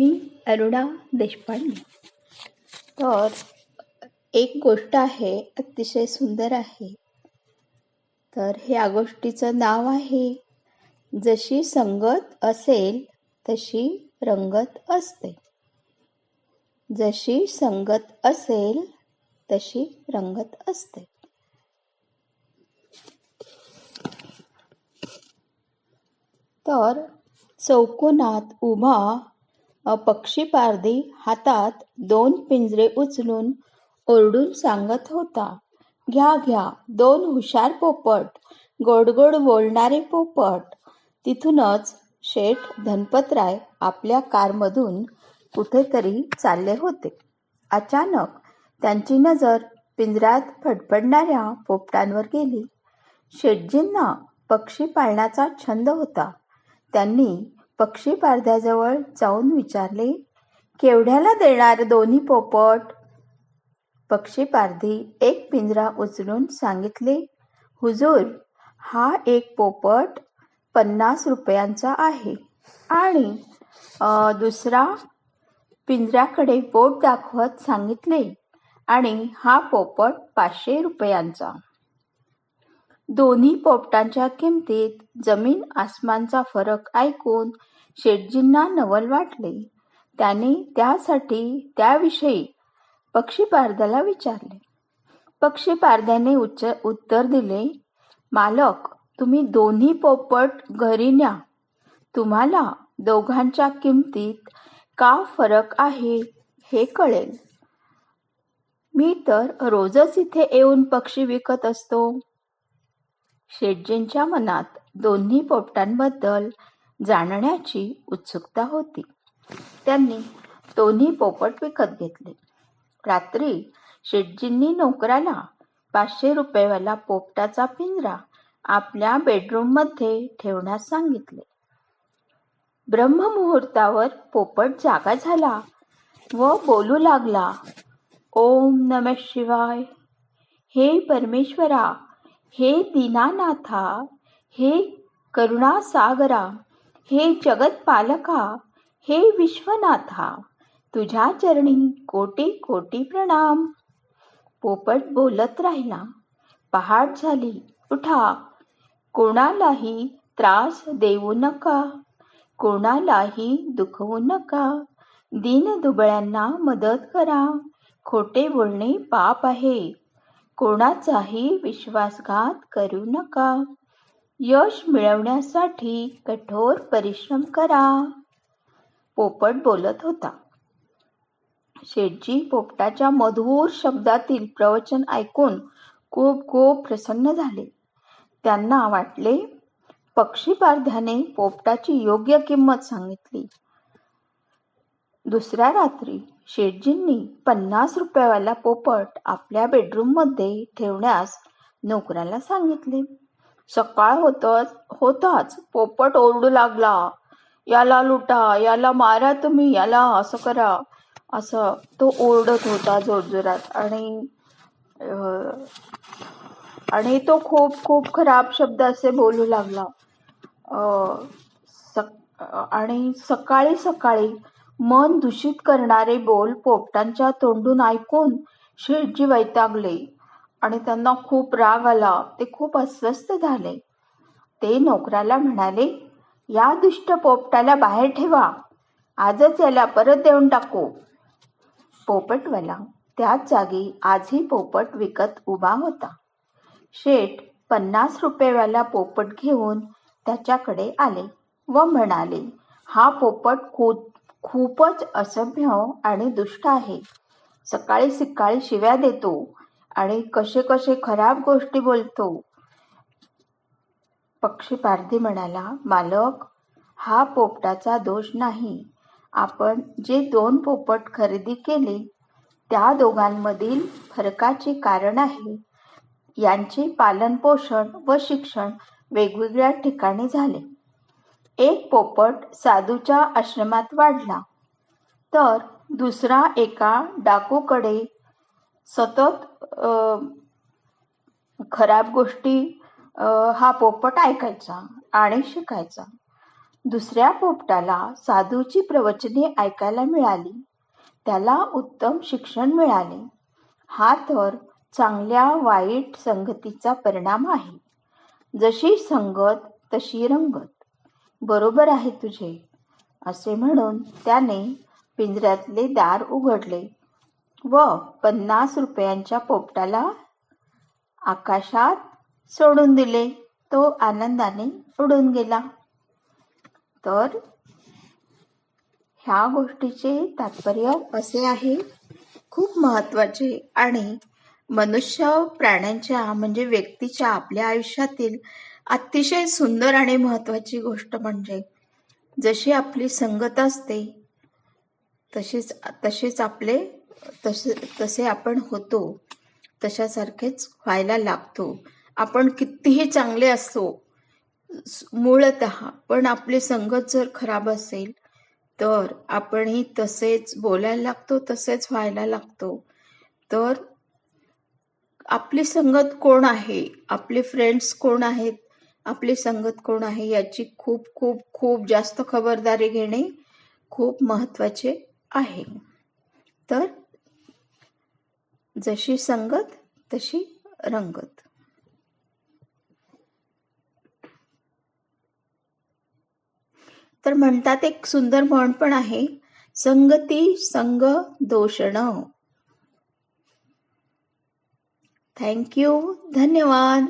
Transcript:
मी अरुणा देशपांडे. तर एक गोष्ट आहे अतिशय सुंदर आहे. तर ह्या गोष्टीचं नाव आहे जशी संगत असेल तशी रंगत असते. जशी संगत असेल तशी रंगत असते. तर चौकोनात उभा पक्षी पारधी हातात दोन पिंजरे उचलून ओरडून सांगत होता घ्या घ्या दोन हुशार पोपट गोड गोड बोलणारे पोपट. तिथूनच शेठ धनपतराय आपल्या कारमधून कुठेतरी चालले होते. अचानक त्यांची नजर पिंजऱ्यात फडफडणाऱ्या पोपटांवर गेली. शेटजींना पक्षी पाळण्याचा छंद होता. त्यांनी पक्षी पारध्याजवळ जाऊन विचारले केवढ्याला देणार दोन्ही पोपट? पक्षी पारधी एक पिंजरा उचलून सांगितले हुजूर हा एक पोपट पन्नास रुपयांचा आहे आणि दुसरा पिंजऱ्याकडे बोट दाखवत सांगितले आणि हा पोपट पाचशे रुपयांचा. दोन्ही पोपटांच्या किमतीत जमीन आसमानचा फरक ऐकून शेटजींना नवल वाटले. त्याने त्यासाठी त्याविषयी पक्षीपारद्याला विचारले. पक्षीपारद्याने उच्च उत्तर दिले मालक तुम्ही दोन्ही पोपट घरी न्या. तुम्हाला दोघांच्या किमतीत का फरक आहे हे कळेल. मी तर रोजच इथे येऊन पक्षी विकत असतो. शेटजींच्या मनात दोन्ही पोपटांबद्दल जाणण्याची उत्सुकता होती. त्यांनी दोन्ही पोपट विकत घेतले. रात्री शेटजींनी नोकराला पाचशे रुपयेवाला पोपटाचा पिंजरा आपल्या बेडरूममध्ये ठेवण्यास सांगितले. ब्रह्ममुहूर्तावर पोपट जागा झाला व बोलू लागला ओम नम शिवाय. हे परमेश्वरा हे दीनानाथा, हे करुणासागरा, हे जगतपालका, हे विश्वनाथा, तुझ्या चरणी कोटी कोटी प्रणाम. पोपट बोलत राहिला, पहाट झाली, उठा. कोणालाही त्रास देऊ नका, कोणालाही दुखवू नका. दीन दुबळ्यांना मदत करा, खोटे बोलणे पाप आहे. कोणाचाही विश्वासघात करू नका. यश मिळवण्यासाठी कठोर परिश्रम करा. पोपट बोलत होता. शेठजी पोपटाच्या मधुर शब्दातील प्रवचन ऐकून खूप खूप प्रसन्न झाले. त्यांना वाटले पक्षी पारध्याने पोपटाची योग्य किंमत सांगितली. दुसऱ्या रात्री शेटजींनी पन्नास रुपयावाला पोपट आपल्या बेडरूममध्ये ठेवण्यास नोकराला सांगितले. सकाळ होतच होताच पोपट ओरडू लागला. याला लुटा याला मारा तुम्ही याला असं करा. असं तो ओरडत होता जोरजोरात आणि आणि तो खूप खूप खराब शब्द असे बोलू लागला. आणि सकाळी सकाळी मन दूषित करणारे बोल पोपटांच्या तोंडून ऐकून शेठजी वैतागले आणि त्यांना खूप राग आला. ते खूप अस्वस्थ झाले. ते नोकराला म्हणाले या दुष्ट पोपटाला बाहेर ठेवा. आजच याला परत देऊन टाकू. पोपटवाला त्याच जागी आजही पोपट विकत उभा होता. शेठ पन्नास रुपयेवाला पोपट घेऊन त्याच्याकडे आले व म्हणाले हा पोपट खूप खूपच असभ्य आणि दुष्ट आहे. सकाळी सकाळी शिव्या देतो आणि कसे कसे खराब गोष्टी बोलतो. पक्षी पारधी म्हणाला मालक हा पोपटाचा दोष नाही. आपण जे दोन पोपट खरेदी केले त्या दोघांमधील फरकाचे कारण आहे. यांचे पालनपोषण व शिक्षण वेगवेगळ्या ठिकाणी झाले. एक पोपट साधूच्या आश्रमात वाढला. तर दुसरा एका डाकूकडे सतत खराब गोष्टी हा पोपट ऐकायचा आणि शिकायचा. दुसऱ्या पोपटाला साधूची प्रवचने ऐकायला मिळाली. त्याला उत्तम शिक्षण मिळाले. हा तर चांगल्या वाईट संगतीचा परिणाम आहे. जशी संगत तशी रंगत. बरोबर आहे तुझे असे म्हणून त्याने पिंजऱ्यातले दार उघडले व पन्नास रुपयांच्या पोपटाला आकाशात सोडून दिले. तो आनंदाने उडून गेला. तर ह्या गोष्टीचे तात्पर्य असे आहे. खूप महत्त्वाचे आणि मनुष्य प्राण्यांच्या म्हणजे व्यक्तीच्या आपल्या आयुष्यातील अतिशय सुंदर आणि महत्वाची गोष्ट म्हणजे जशी आपली संगत असते तसेच तसेच आपले तसे तसे आपण होतो तशासारखेच व्हायला लागतो. आपण कितीही चांगले असतो मूळत पण आपली संगत जर खराब असेल तर आपणही तसेच बोलायला लागतो तसेच व्हायला लागतो. तर आपली संगत कोण आहे? आपले फ्रेंड्स कोण आहेत? आपली संगत कोण आहे याची खूप खूप खूप जास्त खबरदारी घेणे खूप महत्त्वाचे आहे. तर जशी संगत तशी रंगत. तर म्हणतात एक सुंदर म्हण पण आहे संगती संग दोषण. थँक्यू धन्यवाद.